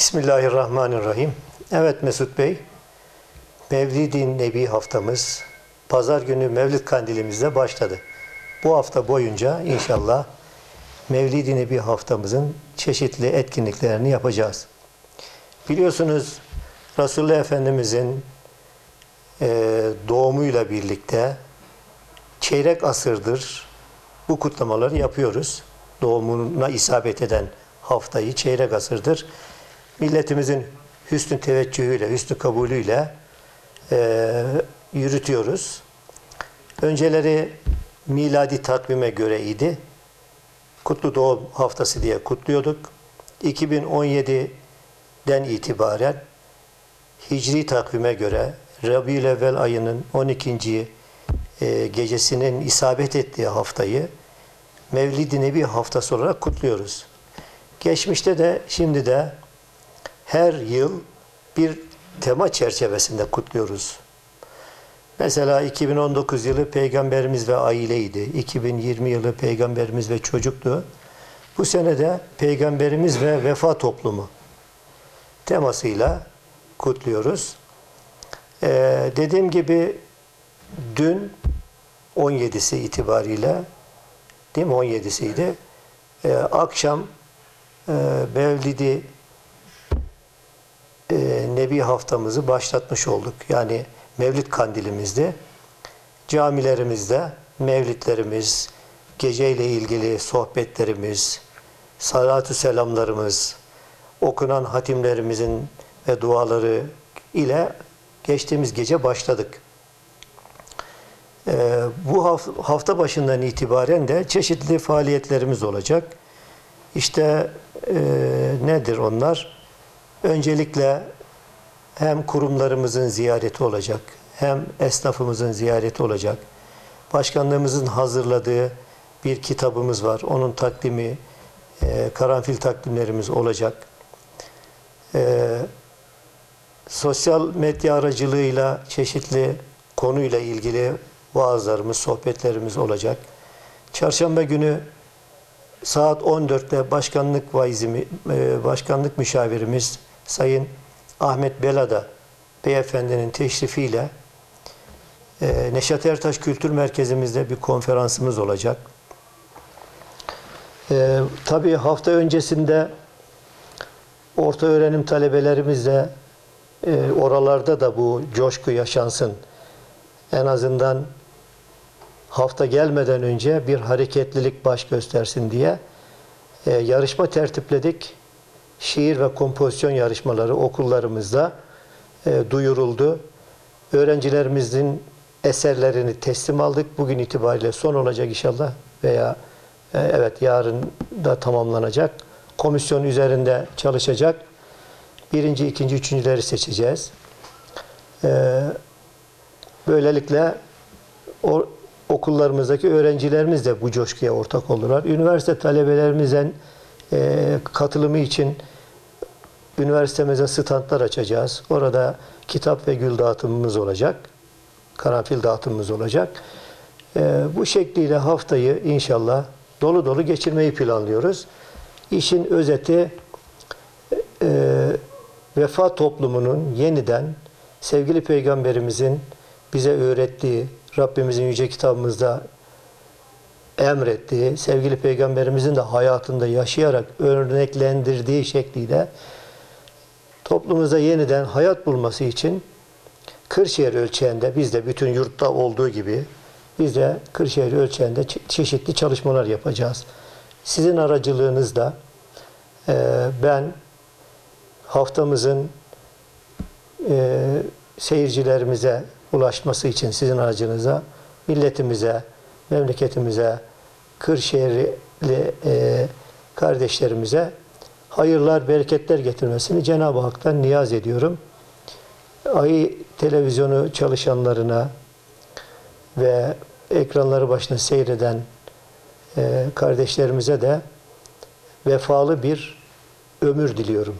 Bismillahirrahmanirrahim. Evet Mesut Bey, Mevlid-i Nebi haftamız pazar günü Mevlid kandilimizle başladı. Bu hafta boyunca inşallah Mevlid-i Nebi haftamızın çeşitli etkinliklerini yapacağız. Biliyorsunuz Resulullah Efendimizin e, doğumuyla birlikte çeyrek asırdır bu kutlamaları yapıyoruz. Doğumuna isabet eden haftayı çeyrek asırdır milletimizin hüsnü teveccühüyle, hüsnü kabulüyle e, yürütüyoruz. Önceleri miladi takvime göre idi. Kutlu Doğum Haftası diye kutluyorduk. 2017'den itibaren Hicri takvime göre Rabiülevvel ayının 12. e, gecesinin isabet ettiği haftayı Mevlid-i Nebi haftası olarak kutluyoruz. Geçmişte de şimdi de her yıl bir tema çerçevesinde kutluyoruz. Mesela 2019 yılı Peygamberimiz ve aileydi. 2020 yılı Peygamberimiz ve çocuktu. Bu sene de Peygamberimiz ve vefa toplumu temasıyla kutluyoruz. Ee, dediğim gibi dün 17'si itibariyle değil mi 17'siydi. Ee, akşam e, Mevlidi Nebi haftamızı başlatmış olduk. Yani Mevlid kandilimizde camilerimizde mevlidlerimiz, geceyle ilgili sohbetlerimiz, salatü selamlarımız, okunan hatimlerimizin ve duaları ile geçtiğimiz gece başladık. Ee, bu haf- hafta başından itibaren de çeşitli faaliyetlerimiz olacak. İşte e, nedir onlar? Öncelikle hem kurumlarımızın ziyareti olacak, hem esnafımızın ziyareti olacak. Başkanlığımızın hazırladığı bir kitabımız var. Onun takdimi, e, karanfil takdimlerimiz olacak. E, sosyal medya aracılığıyla çeşitli konuyla ilgili vaazlarımız, sohbetlerimiz olacak. Çarşamba günü saat 14'te başkanlık vaizimi, e, başkanlık müşavirimiz Sayın Ahmet Belada Beyefendinin teşrifiyle e, Neşat Ertaş Kültür Merkezimizde bir konferansımız olacak. E, tabii hafta öncesinde orta öğrenim talebelerimizle e, oralarda da bu coşku yaşansın. En azından hafta gelmeden önce bir hareketlilik baş göstersin diye e, yarışma tertipledik. Şiir ve kompozisyon yarışmaları okullarımızda e, duyuruldu. Öğrencilerimizin eserlerini teslim aldık. Bugün itibariyle son olacak inşallah veya e, evet yarın da tamamlanacak. Komisyon üzerinde çalışacak. Birinci, ikinci, üçüncüleri seçeceğiz. E, böylelikle o, okullarımızdaki öğrencilerimiz de bu coşkuya ortak oldular. Üniversite talebelerimizin e, katılımı için üniversitemize standlar açacağız. Orada kitap ve gül dağıtımımız olacak. Karanfil dağıtımımız olacak. E, bu şekliyle haftayı inşallah dolu dolu geçirmeyi planlıyoruz. İşin özeti e, vefa toplumunun yeniden sevgili peygamberimizin bize öğrettiği, Rabbimizin yüce kitabımızda emrettiği, sevgili peygamberimizin de hayatında yaşayarak örneklendirdiği şekliyle toplumumuza yeniden hayat bulması için Kırşehir ölçeğinde biz de bütün yurtta olduğu gibi biz de Kırşehir ölçeğinde çe- çeşitli çalışmalar yapacağız. Sizin aracılığınızda e, ben haftamızın e, seyircilerimize ulaşması için sizin aracınıza milletimize, memleketimize, Kırşehirli e, kardeşlerimize hayırlar, bereketler getirmesini Cenab-ı Hak'tan niyaz ediyorum. Ayı televizyonu çalışanlarına ve ekranları başında seyreden e, kardeşlerimize de vefalı bir ömür diliyorum.